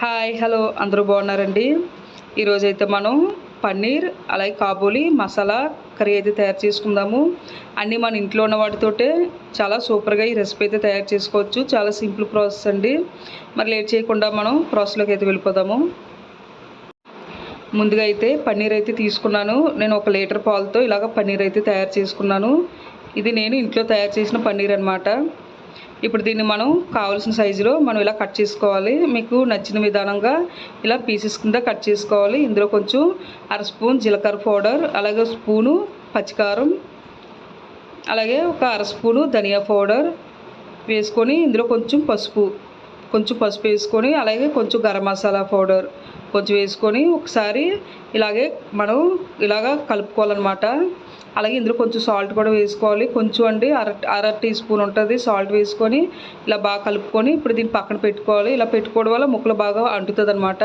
Hi hello అందరూ బాగున్నారండి? ఈరోజైతే మనం పన్నీర్ అలాగే కాబూలి మసాలా కర్రీ అయితే తయారు చేసుకుందాము. అన్నీ మన ఇంట్లో ఉన్న వాటితోటే చాలా సూపర్గా ఈ రెసిపీ అయితే తయారు చేసుకోవచ్చు. చాలా సింపుల్ ప్రాసెస్ అండి. మరి లేట్ చేయకుండా మనం ప్రాసెస్లోకి అయితే వెళ్ళిపోదాము. ముందుగా అయితే పన్నీర్ అయితే తీసుకున్నాను. నేను ఒక లీటర్ పాలతో ఇలాగ పన్నీర్ అయితే తయారు చేసుకున్నాను. ఇది నేను ఇంట్లో తయారు చేసిన పన్నీర్ అనమాట ఇప్పుడు దీన్ని మనం కావాల్సిన సైజులో మనం ఇలా కట్ చేసుకోవాలి. మీకు నచ్చిన విధానంగా ఇలా పీసెస్ కింద కట్ చేసుకోవాలి. ఇందులో కొంచెం అర స్పూన్ జీలకర్ర పౌడర్ అలాగే స్పూను పచ్చికారం అలాగే ఒక అర స్పూను ధనియా పౌడర్ వేసుకొని ఇందులో కొంచెం పసుపు కొంచెం పసుపు వేసుకొని అలాగే కొంచెం గరం మసాలా పౌడర్ కొంచెం వేసుకొని ఒకసారి ఇలాగే మనం ఇలాగా కలుపుకోవాలన్నమాట. అలాగే ఇందులో కొంచెం సాల్ట్ కూడా వేసుకోవాలి. కొంచెం అండి అర అర టీ స్పూన్ ఉంటుంది. సాల్ట్ వేసుకొని ఇలా బాగా కలుపుకొని ఇప్పుడు దీన్ని పక్కన పెట్టుకోవాలి. ఇలా పెట్టుకోవడం వల్ల ముక్కలు బాగా అంటుతుంది అనమాట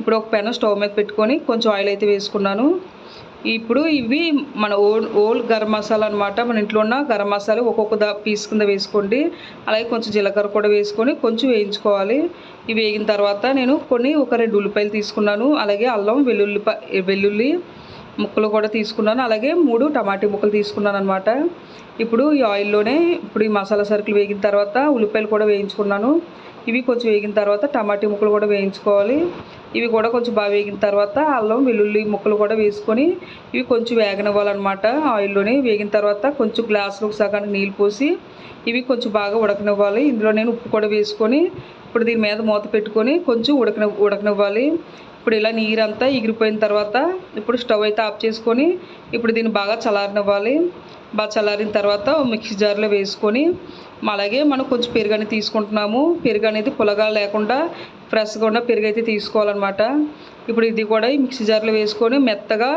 ఇప్పుడు ఒక పెనం స్టవ్ మీద పెట్టుకొని కొంచెం ఆయిల్ అయితే వేసుకున్నాను. ఇప్పుడు ఇవి మన ఓల్ ఓల్డ్ గరం మసాలా అనమాట మన ఇంట్లో ఉన్న గరం మసాలా ఒక్కొక్క దా పీస్ కింద వేసుకోండి. అలాగే కొంచెం జీలకర్ర కూడా వేసుకొని కొంచెం వేయించుకోవాలి. ఇవి వేగిన తర్వాత నేను కొన్ని ఒక రెండు ఉల్లిపాయలు తీసుకున్నాను. అలాగే అల్లం వెల్లుల్లి వెల్లుల్లి ముక్కలు కూడా తీసుకున్నాను. అలాగే మూడు టమాటీ ముక్కలు తీసుకున్నాను అనమాట ఇప్పుడు ఈ ఆయిల్లోనే ఇప్పుడు ఈ మసాలా సరుకులు వేగిన తర్వాత ఉల్లిపాయలు కూడా వేయించుకున్నాను. ఇవి కొంచెం వేగిన తర్వాత టమాటీ ముక్కలు కూడా వేయించుకోవాలి. ఇవి కూడా కొంచెం బాగా వేగిన తర్వాత అల్లం వెల్లుల్లి ముక్కలు కూడా వేసుకొని ఇవి కొంచెం వేగనివ్వాలన్నమాట. ఆయిల్లోనే వేగిన తర్వాత కొంచెం గ్లాసులో సగానికి నీళ్ళు పోసి ఇవి కొంచెం బాగా ఉడకనివ్వాలి. ఇందులో నేను ఉప్పు కూడా వేసుకొని ఇప్పుడు దీని మీద మూత పెట్టుకొని కొంచెం ఉడకని ఉడకనివ్వాలి. ఇప్పుడు ఇలా నీరంతా ఎగిరిపోయిన తర్వాత ఇప్పుడు స్టవ్ అయితే ఆఫ్ చేసుకొని ఇప్పుడు దీన్ని బాగా చల్లారనివ్వాలి. బాగా చల్లారిన తర్వాత మిక్సీ జార్లో వేసుకొని అలాగే మనం కొంచెం పెరుగు తీసుకుంటున్నాము. పెరుగు అనేది పులగా లేకుండా ఫ్రెష్గా ఉన్న పెరుగు అయితే తీసుకోవాలన్నమాట. ఇప్పుడు ఇది కూడా మిక్సీ జార్లో వేసుకొని మెత్తగా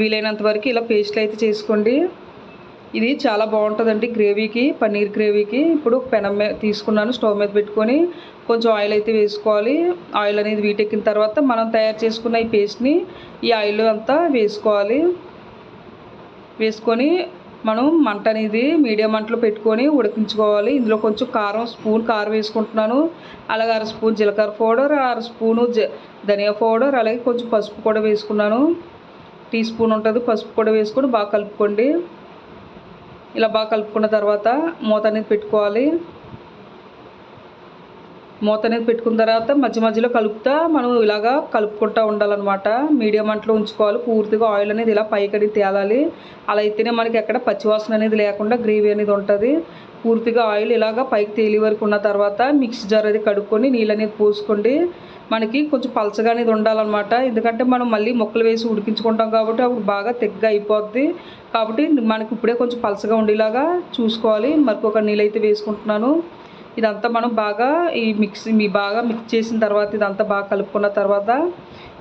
వీలైనంత వరకు ఇలా పేస్ట్లు అయితే చేసుకోండి. ఇది చాలా బాగుంటుందండి గ్రేవీకి పన్నీర్ గ్రేవీకి. ఇప్పుడు పెనం మీద తీసుకున్నాను స్టవ్ మీద పెట్టుకొని కొంచెం ఆయిల్ అయితే వేసుకోవాలి. ఆయిల్ అనేది వీటెక్కిన తర్వాత మనం తయారు చేసుకున్న ఈ పేస్ట్ని ఈ ఆయిల్ అంతా వేసుకోవాలి. వేసుకొని మనం మంట అనేది మీడియం మంటలో పెట్టుకొని ఉడికించుకోవాలి. ఇందులో కొంచెం కారం స్పూన్ కారం వేసుకుంటున్నాను. అలాగే అర స్పూన్ జీలకర్ర పౌడర్ అర స్పూను జ ధనియా పౌడర్ అలాగే కొంచెం పసుపు కూడా వేసుకున్నాను. టీ స్పూన్ ఉంటుంది పసుపు కూడా వేసుకొని బాగా కలుపుకోండి. ఇలా బాగా కలుపుకున్న తర్వాత మూత అనేది పెట్టుకోవాలి. మూత అనేది పెట్టుకున్న తర్వాత మధ్య మధ్యలో కలుపుతా మనం ఇలాగా కలుపుకుంటూ ఉండాలన్నమాట. మీడియం అంట్లో ఉంచుకోవాలి. పూర్తిగా ఆయిల్ అనేది ఇలా పైకి అనేది తేలాలి. అలా అయితేనే మనకి ఎక్కడ పచ్చివాసన అనేది లేకుండా గ్రేవీ అనేది ఉంటుంది. పూర్తిగా ఆయిల్ ఇలాగ పైకి తేలి వరకు ఉన్న తర్వాత మిక్సీ జార్ అది కడుక్కొని నీళ్ళు అనేది పోసుకోండి. మనకి కొంచెం పలచగా అనేది ఉండాలన్నమాట. ఎందుకంటే మనం మళ్ళీ మొక్కలు వేసి ఉడికించుకుంటాం కాబట్టి అప్పుడు బాగా తెగ్గ అయిపోద్ది. కాబట్టి మనకి ఇప్పుడే కొంచెం పలచగా ఉండేలాగా చూసుకోవాలి. మరొక నీళ్ళు అయితే వేసుకుంటున్నాను. ఇదంతా మనం బాగా ఈ మిక్స్ మీ బాగా మిక్స్ చేసిన తర్వాత ఇదంతా బాగా కలుపుకున్న తర్వాత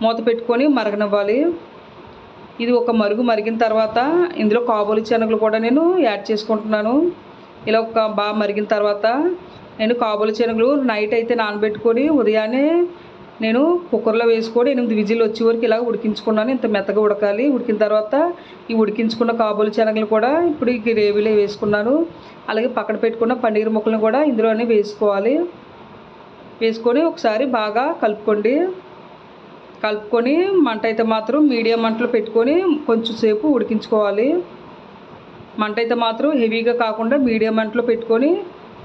మూత పెట్టుకొని మరగనివ్వాలి. ఇది ఒక మరుగు మరిగిన తర్వాత ఇందులో కాబోలి శనగలు కూడా నేను యాడ్ చేసుకుంటున్నాను. ఇలా ఒక బాగా మరిగిన తర్వాత నేను కాబోలి శనగలు నైట్ అయితే నానబెట్టుకొని ఉదయాన్నే నేను కుక్కర్లో వేసుకొని ఎనిమిది విజిల్ వచ్చే వరకు ఇలా ఉడికించుకున్నాను. ఇంత మెత్తగా ఉడకాలి. ఉడికిన తర్వాత ఈ ఉడికించుకున్న కాబూలు శనగలు కూడా ఇప్పుడు ఈ గ్రేవీలో వేసుకున్నాను. అలాగే పక్కన పెట్టుకున్న పన్నీర్ ముక్కలను కూడా ఇందులోనే వేసుకోవాలి. వేసుకొని ఒకసారి బాగా కలుపుకోండి. కలుపుకొని మంట అయితే మాత్రం మీడియం మంటలో పెట్టుకొని కొంచెం సేపు ఉడికించుకోవాలి. మంట అయితే మాత్రం హెవీగా కాకుండా మీడియం మంటలో పెట్టుకొని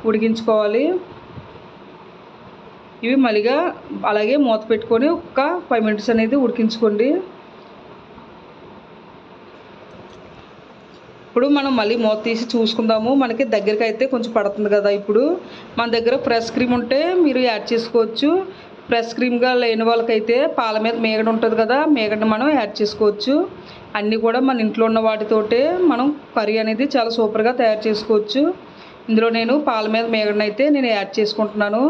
ఉడికించుకోవాలి. ఇవి మళ్ళీగా అలాగే మూత పెట్టుకొని ఒక ఫైవ్ మినిట్స్ అనేది ఉడికించుకోండి. ఇప్పుడు మనం మళ్ళీ మూత తీసి చూసుకుందాము. మనకి దగ్గరికి అయితే కొంచెం పడుతుంది కదా ఇప్పుడు. మన దగ్గర ఫ్రెష్ క్రీమ్ ఉంటే మీరు యాడ్ చేసుకోవచ్చు. ఫ్రెష్ క్రీమ్గా లేని వాళ్ళకైతే పాల మీద మేగడ ఉంటుంది కదా మేగడని మనం యాడ్ చేసుకోవచ్చు. అన్నీ కూడా మన ఇంట్లో ఉన్న వాటితోటే మనం కర్రీ అనేది చాలా సూపర్గా తయారు చేసుకోవచ్చు. ఇందులో నేను పాల మీద మేగడనైతే నేను యాడ్ చేసుకుంటున్నాను.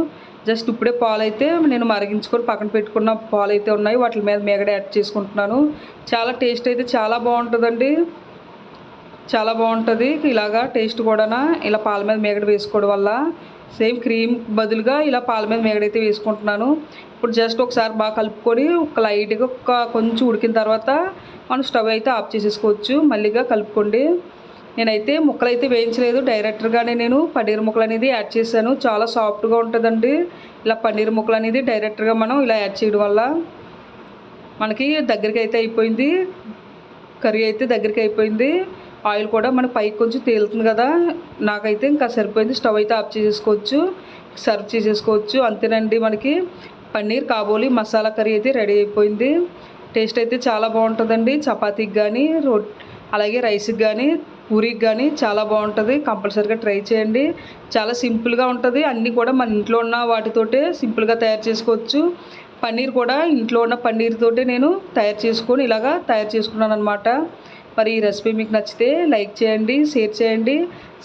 జస్ట్ ఇప్పుడే పాలు అయితే నేను మరిగించుకొని పక్కన పెట్టుకున్న పాలు అయితే ఉన్నాయి. వాటి మీద మేగడ యాడ్ చేసుకుంటున్నాను. చాలా టేస్ట్ అయితే చాలా బాగుంటుందండి. చాలా బాగుంటుంది. ఇలాగా టేస్ట్ కూడా ఇలా పాల మీద మేగడ వేసుకోవడం వల్ల సేమ్ క్రీమ్ బదులుగా ఇలా పాల మీద మేగడైతే వేసుకుంటున్నాను. ఇప్పుడు జస్ట్ ఒకసారి బాగా కలుపుకొని ఒక లైట్గా ఒక కొంచెం ఉడికిన తర్వాత మనం స్టవ్ అయితే ఆఫ్ చేసేసుకోవచ్చు. మళ్ళీగా కలుపుకోండి. నేనైతే ముక్కలు అయితే వేయించలేదు డైరెక్ట్గానే నేను పన్నీర్ ముక్కలు అనేది యాడ్ చేశాను. చాలా సాఫ్ట్గా ఉంటుందండి. ఇలా పన్నీర్ ముక్కలు అనేది డైరెక్ట్గా మనం ఇలా యాడ్ చేయడం వల్ల మనకి దగ్గరికి అయితే అయిపోయింది. కర్రీ అయితే దగ్గరికి అయిపోయింది. ఆయిల్ కూడా మన పైకి కొంచెం తేలుతుంది కదా. నాకైతే ఇంకా సరిపోయింది. స్టవ్ అయితే ఆఫ్ చేసేసుకోవచ్చు. సర్వ్ చేసేసుకోవచ్చు. అంతేనండి మనకి. పన్నీర్ కాబోలి మసాలా కర్రీ అయితే రెడీ అయిపోయింది. టేస్ట్ అయితే చాలా బాగుంటుందండి. చపాతీకి కానీ రో అలాగే రైస్కి కానీ పూరికి కానీ చాలా బాగుంటుంది. కంపల్సరీగా ట్రై చేయండి. చాలా సింపుల్గా ఉంటుంది. అన్నీ కూడా మన ఇంట్లో ఉన్న వాటితోటే సింపుల్గా తయారు చేసుకోవచ్చు. పన్నీర్ కూడా ఇంట్లో ఉన్న పన్నీర్ తోటే నేను తయారు చేసుకొని ఇలాగా తయారు చేసుకున్నాను అనమాట మరి ఈ రెసిపీ మీకు నచ్చితే లైక్ చేయండి షేర్ చేయండి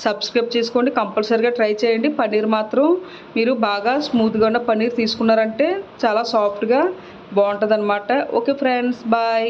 సబ్స్క్రైబ్ చేసుకోండి కంపల్సరీగా ట్రై చేయండి. పన్నీర్ మాత్రం మీరు బాగా స్మూత్గా ఉన్న పన్నీర్ తీసుకున్నారంటే చాలా సాఫ్ట్గా బాగుంటుంది ఓకే ఫ్రెండ్స్ బాయ్.